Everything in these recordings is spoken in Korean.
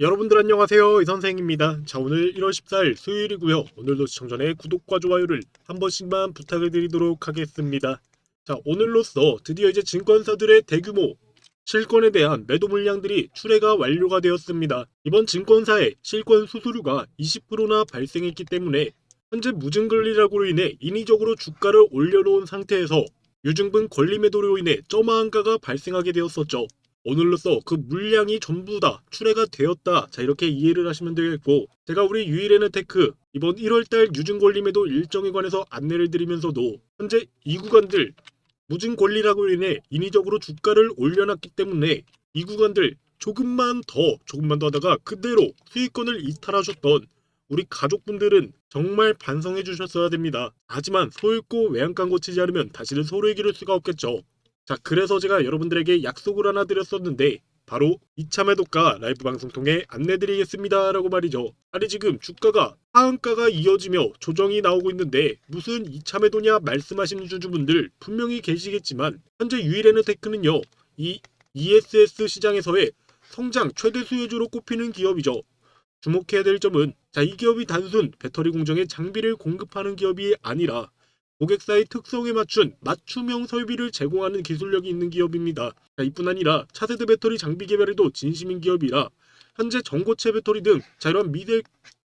여러분들 안녕하세요. 이 선생입니다. 자, 오늘 1월 14일 수요일이고요. 오늘도 시청 전에 구독과 좋아요를 한 번씩만 부탁을 드리도록 하겠습니다. 자, 오늘로써 드디어 이제 증권사들의 대규모 실권에 대한 매도 물량들이 출회가 완료가 되었습니다. 이번 증권사의 실권 수수료가 20%나 발생했기 때문에 현재 무증권리라고 인해 인위적으로 주가를 올려놓은 상태에서 유증분 권리 매도로 인해 점화한가가 발생하게 되었었죠. 오늘로써 그 물량이 전부 다 출회가 되었다. 자 이렇게 이해를 하시면 되겠고 제가 우리 유일에너테크 이번 1월달 유증 권리매도 일정에 관해서 안내를 드리면서도 현재 이 구간들 무증 권리라고 인해 인위적으로 주가를 올려놨기 때문에 이 구간들 조금만 더 조금만 더 하다가 그대로 수익권을 이탈하셨던 우리 가족분들은 정말 반성해 주셨어야 됩니다. 하지만 소액고 외양간 고치지 않으면 다시는 소를 기를 수가 없겠죠. 자, 그래서 제가 여러분들에게 약속을 하나 드렸었는데 바로 이차 매도가 라이브 방송 통해 안내드리겠습니다 라고 말이죠. 아니 지금 주가가 하한가가 이어지며 조정이 나오고 있는데 무슨 2차 매도냐 말씀하시는 주주분들 분명히 계시겠지만 현재 유일에너테크는요 이 ESS 시장에서의 성장 최대 수혜주로 꼽히는 기업이죠. 주목해야 될 점은 자 이 기업이 단순 배터리 공정에 장비를 공급하는 기업이 아니라 고객사의 특성에 맞춘 맞춤형 설비를 제공하는 기술력이 있는 기업입니다. 자, 이뿐 아니라 차세대 배터리 장비 개발에도 진심인 기업이라 현재 전고체 배터리 등 자, 이런 미래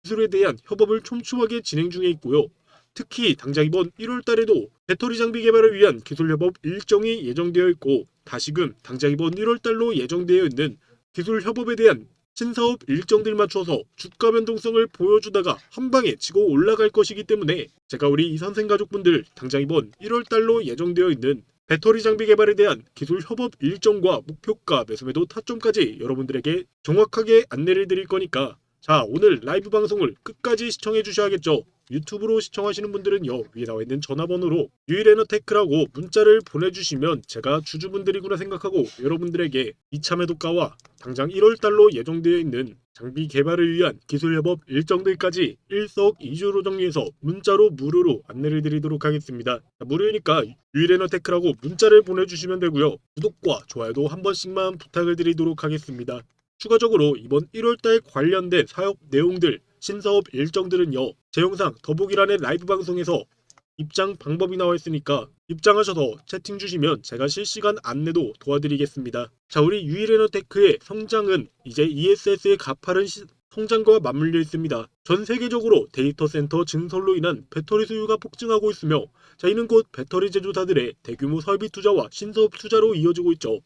기술에 대한 협업을 촘촘하게 진행 중에 있고요. 특히 당장 이번 1월 달에도 배터리 장비 개발을 위한 기술 협업 일정이 예정되어 있고 다시금 당장 이번 1월 달로 예정되어 있는 기술 협업에 대한 신사업 일정들 맞춰서 주가 변동성을 보여주다가 한 방에 치고 올라갈 것이기 때문에 제가 우리 이 선생 가족분들 당장 이번 1월 달로 예정되어 있는 배터리 장비 개발에 대한 기술 협업 일정과 목표가 매수매도 타점까지 여러분들에게 정확하게 안내를 드릴 거니까 자 오늘 라이브 방송을 끝까지 시청해 주셔야겠죠. 유튜브로 시청하시는 분들은요 위에 나와 있는 전화번호로 유일에너테크라고 문자를 보내주시면 제가 주주분들이구나 생각하고 여러분들에게 2차 매도가와 당장 1월달로 예정되어 있는 장비 개발을 위한 기술 협업 일정들까지 일석이조로 정리해서 문자로 무료로 안내를 드리도록 하겠습니다. 자, 무료니까 유일에너테크라고 문자를 보내주시면 되고요. 구독과 좋아요도 한 번씩만 부탁을 드리도록 하겠습니다. 추가적으로 이번 1월달 관련된 사업 내용들 신사업 일정들은요 제 영상 더보기란의 라이브 방송에서 입장 방법이 나와 있으니까 입장하셔서 채팅 주시면 제가 실시간 안내도 도와드리겠습니다. 자 우리 유일에너테크의 성장은 이제 ESS의 가파른 시- 성장과 맞물려 있습니다. 전 세계적으로 데이터 센터 증설로 인한 배터리 수요가 폭증하고 있으며 자 이는 곧 배터리 제조사들의 대규모 설비 투자와 신사업 투자로 이어지고 있죠.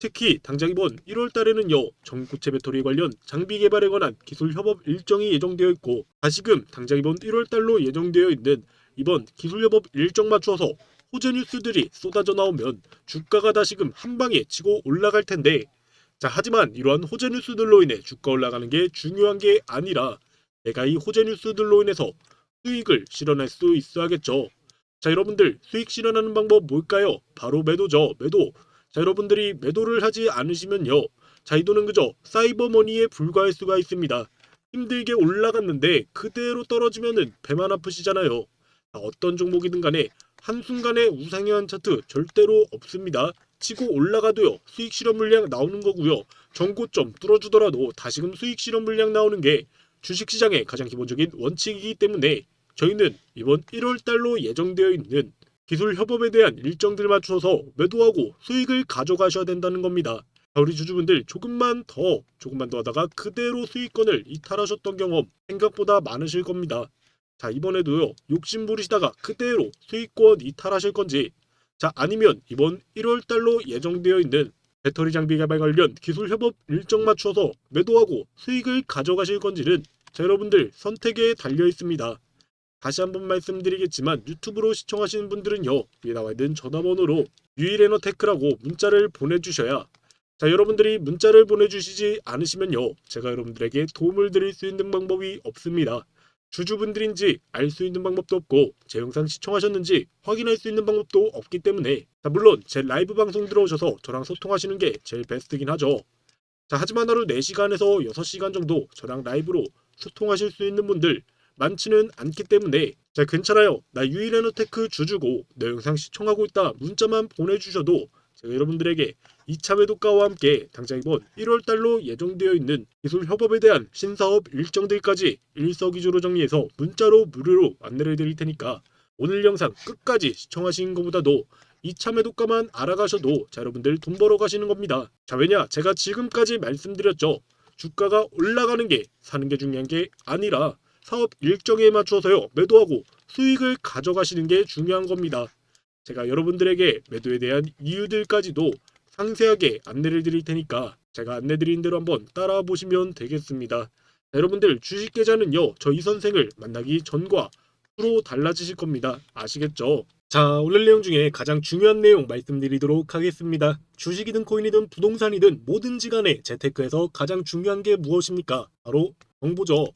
특히 당장 이번 1월 달에는요 전고체 배터리 관련 장비 개발에 관한 기술 협업 일정이 예정되어 있고 다시금 당장 이번 1월 달로 예정되어 있는 이번 기술 협업 일정 맞춰서 호재 뉴스들이 쏟아져 나오면 주가가 다시금 한 방에 치고 올라갈 텐데 자 하지만 이러한 호재 뉴스들로 인해 주가 올라가는 게 중요한 게 아니라 내가 이 호재 뉴스들로 인해서 수익을 실현할 수 있어야겠죠. 자 여러분들 수익 실현하는 방법 뭘까요? 바로 매도죠. 매도. 자 여러분들이 매도를 하지 않으시면요. 자 이 돈은 그저 사이버머니에 불과할 수가 있습니다. 힘들게 올라갔는데 그대로 떨어지면은 배만 아프시잖아요. 자, 어떤 종목이든 간에 한순간에 우상향한 차트 절대로 없습니다. 치고 올라가도요. 수익 실현 물량 나오는 거고요. 전고점 뚫어주더라도 다시금 수익 실현 물량 나오는 게 주식시장의 가장 기본적인 원칙이기 때문에 저희는 이번 1월 달로 예정되어 있는 기술 협업에 대한 일정들 맞춰서 매도하고 수익을 가져가셔야 된다는 겁니다. 자, 우리 주주분들 조금만 더 조금만 더 하다가 그대로 수익권을 이탈하셨던 경험 생각보다 많으실 겁니다. 자 이번에도요 욕심 부리시다가 그대로 수익권 이탈하실 건지 자 아니면 이번 1월 달로 예정되어 있는 배터리 장비 개발 관련 기술 협업 일정 맞춰서 매도하고 수익을 가져가실 건지는 자, 여러분들 선택에 달려 있습니다. 다시 한번 말씀드리겠지만 유튜브로 시청하시는 분들은요 위에 나와 있는 전화번호로 유일에너테크라고 문자를 보내주셔야 자 여러분들이 문자를 보내주시지 않으시면요 제가 여러분들에게 도움을 드릴 수 있는 방법이 없습니다. 주주분들인지 알 수 있는 방법도 없고 제 영상 시청하셨는지 확인할 수 있는 방법도 없기 때문에 자, 물론 제 라이브 방송 들어오셔서 저랑 소통하시는 게 제일 베스트긴 하죠. 자 하지만 하루 4시간에서 6시간 정도 저랑 라이브로 소통하실 수 있는 분들 많지는 않기 때문에 자 괜찮아요 나 유일에너테크 주주고 내 영상 시청하고 있다 문자만 보내주셔도 제가 여러분들에게 2차 매도가와 함께 당장 이번 1월 달로 예정되어 있는 기술 협업에 대한 신사업 일정들까지 일석이조로 정리해서 문자로 무료로 안내를 드릴 테니까 오늘 영상 끝까지 시청하신 것보다도 2차 매도가만 알아가셔도 자 여러분들 돈 벌어 가시는 겁니다. 자 왜냐 제가 지금까지 말씀드렸죠. 주가가 올라가는 게 사는 게 중요한 게 아니라 사업 일정에 맞춰서요 매도하고 수익을 가져가시는 게 중요한 겁니다. 제가 여러분들에게 매도에 대한 이유들까지도 상세하게 안내를 드릴 테니까 제가 안내 드린 대로 한번 따라 보시면 되겠습니다. 자, 여러분들 주식 계좌는요 저 이 선생을 만나기 전과 후로 달라지실 겁니다. 아시겠죠? 자, 오늘 내용 중에 가장 중요한 내용 말씀드리도록 하겠습니다. 주식이든 코인이든 부동산이든 뭐든지 간에 재테크에서 가장 중요한 게 무엇입니까? 바로 정보죠.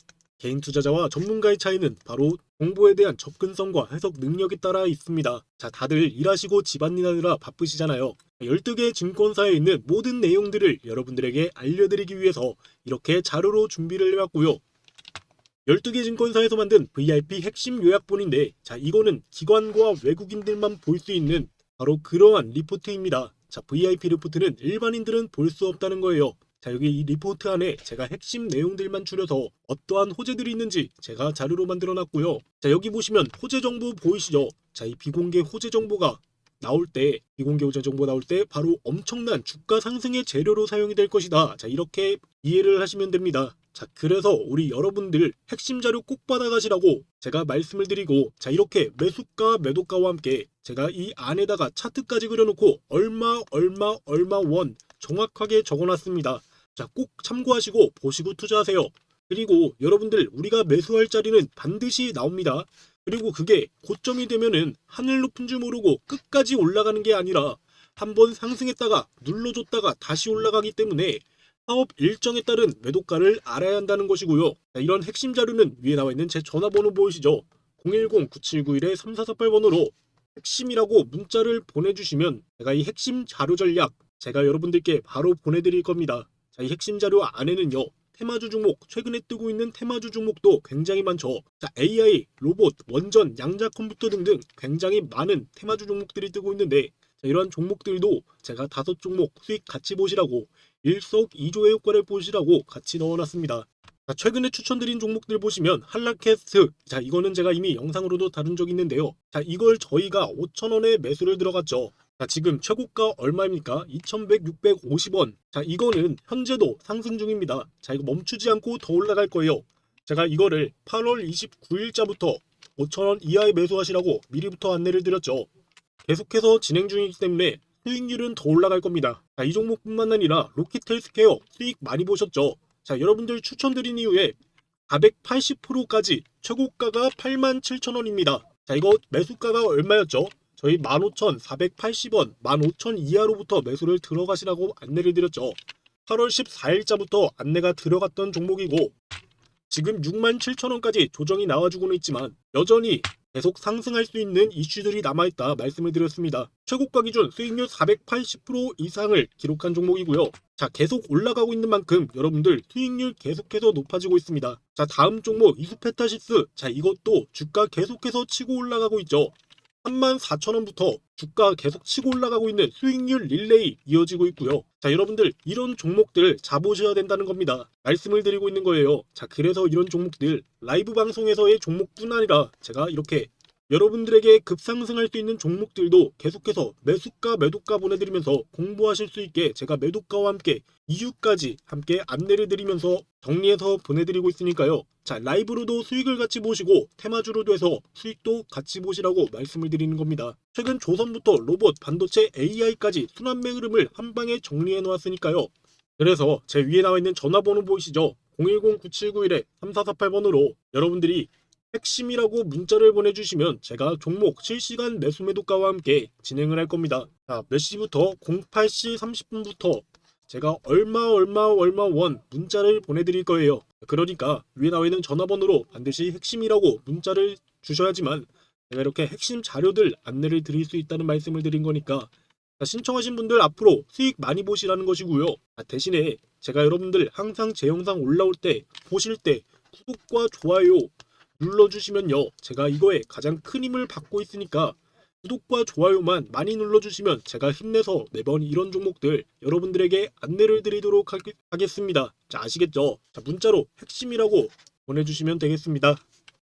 개인 투자자와 전문가의 차이는 바로 정보에 대한 접근성과 해석 능력에 따라 있습니다. 자, 다들 일하시고 집안일 하느라 바쁘시잖아요. 12개 증권사에 있는 모든 내용들을 여러분들에게 알려드리기 위해서 이렇게 자료로 준비를 해왔고요. 12개 증권사에서 만든 VIP 핵심 요약본인데 자 이거는 기관과 외국인들만 볼 수 있는 바로 그러한 리포트입니다. 자 VIP 리포트는 일반인들은 볼 수 없다는 거예요. 자 여기 이 리포트 안에 제가 핵심 내용들만 줄여서 어떠한 호재들이 있는지 제가 자료로 만들어 놨고요. 자 여기 보시면 호재 정보 보이시죠? 자 이 비공개 호재 정보가 나올 때 비공개 호재 정보 나올 때 바로 엄청난 주가 상승의 재료로 사용이 될 것이다. 자 이렇게 이해를 하시면 됩니다. 자 그래서 우리 여러분들 핵심 자료 꼭 받아가시라고 제가 말씀을 드리고 자 이렇게 매수가 매도가와 함께 제가 이 안에다가 차트까지 그려놓고 얼마 얼마 얼마 원 정확하게 적어놨습니다. 자 꼭 참고하시고 보시고 투자하세요. 그리고 여러분들 우리가 매수할 자리는 반드시 나옵니다. 그리고 그게 고점이 되면은 하늘 높은 줄 모르고 끝까지 올라가는 게 아니라 한번 상승했다가 눌러줬다가 다시 올라가기 때문에 사업 일정에 따른 매도가를 알아야 한다는 것이고요. 자, 이런 핵심 자료는 위에 나와 있는 제 전화번호 보이시죠? 010-9791-3448번으로 핵심이라고 문자를 보내주시면 제가 이 핵심 자료 전략 제가 여러분들께 바로 보내드릴 겁니다. 자, 이 핵심 자료 안에는요. 테마주 종목, 최근에 뜨고 있는 테마주 종목도 굉장히 많죠. 자, AI, 로봇, 원전, 양자 컴퓨터 등등 굉장히 많은 테마주 종목들이 뜨고 있는데 자, 이러한 종목들도 제가 다섯 종목 수익 같이 보시라고 일석이조의 효과를 보시라고 같이 넣어놨습니다. 자, 최근에 추천드린 종목들 보시면 한라캐스트 자 이거는 제가 이미 영상으로도 다룬 적이 있는데요. 자 이걸 저희가 5천원에 매수를 들어갔죠. 자 지금 최고가 얼마입니까? 2,100, 650원. 자 이거는 현재도 상승 중입니다. 자 이거 멈추지 않고 더 올라갈 거예요. 제가 이거를 8월 29일자부터 5천원 이하에 매수하시라고 미리부터 안내를 드렸죠. 계속해서 진행 중이기 때문에 수익률은 더 올라갈 겁니다. 자, 이 종목뿐만 아니라 로키텔스케어 수익 많이 보셨죠? 자, 여러분들 추천드린 이후에 480%까지 최고가가 87,000원입니다. 자, 이거 매수가가 얼마였죠? 저희 15,480원, 15,000 이하로부터 매수를 들어가시라고 안내를 드렸죠. 8월 14일자부터 안내가 들어갔던 종목이고 지금 67,000원까지 조정이 나와주고는 있지만 여전히 계속 상승할 수 있는 이슈들이 남아있다 말씀을 드렸습니다. 최고가 기준 수익률 480% 이상을 기록한 종목이고요. 자 계속 올라가고 있는 만큼 여러분들 수익률 계속해서 높아지고 있습니다. 자 다음 종목 이수페타시스 자 이것도 주가 계속해서 치고 올라가고 있죠. 34,000원부터 주가 계속 치고 올라가고 있는 수익률 릴레이 이어지고 있고요. 자, 여러분들 이런 종목들 잡으셔야 된다는 겁니다. 말씀을 드리고 있는 거예요. 자, 그래서 이런 종목들 라이브 방송에서의 종목뿐 아니라 제가 이렇게 여러분들에게 급상승할 수 있는 종목들도 계속해서 매수가 매도가 보내드리면서 공부하실 수 있게 제가 매도가와 함께 이유까지 함께 안내를 드리면서 정리해서 보내드리고 있으니까요. 자 라이브로도 수익을 같이 보시고 테마주로도 해서 수익도 같이 보시라고 말씀을 드리는 겁니다. 최근 조선부터 로봇, 반도체, AI까지 순환매 흐름을 한 방에 정리해 놓았으니까요. 그래서 제 위에 나와 있는 전화번호 보이시죠? 010-9791-3448번으로 여러분들이 핵심이라고 문자를 보내주시면 제가 종목 실시간 매수 매도가와 함께 진행을 할 겁니다. 자, 몇 시부터 08시 30분부터 제가 얼마 얼마 얼마 원 문자를 보내드릴 거예요. 그러니까 위에 나와 있는 전화번호로 반드시 핵심이라고 문자를 주셔야지만 제가 이렇게 핵심 자료들 안내를 드릴 수 있다는 말씀을 드린 거니까 자, 신청하신 분들 앞으로 수익 많이 보시라는 것이고요. 아, 대신에 제가 여러분들 항상 제 영상 올라올 때 보실 때 구독과 좋아요 눌러주시면요. 제가 이거에 가장 큰 힘을 받고 있으니까 구독과 좋아요만 많이 눌러주시면 제가 힘내서 매번 이런 종목들 여러분들에게 안내를 드리도록 하겠, 하겠습니다. 자 아시겠죠? 자 문자로 핵심이라고 보내주시면 되겠습니다.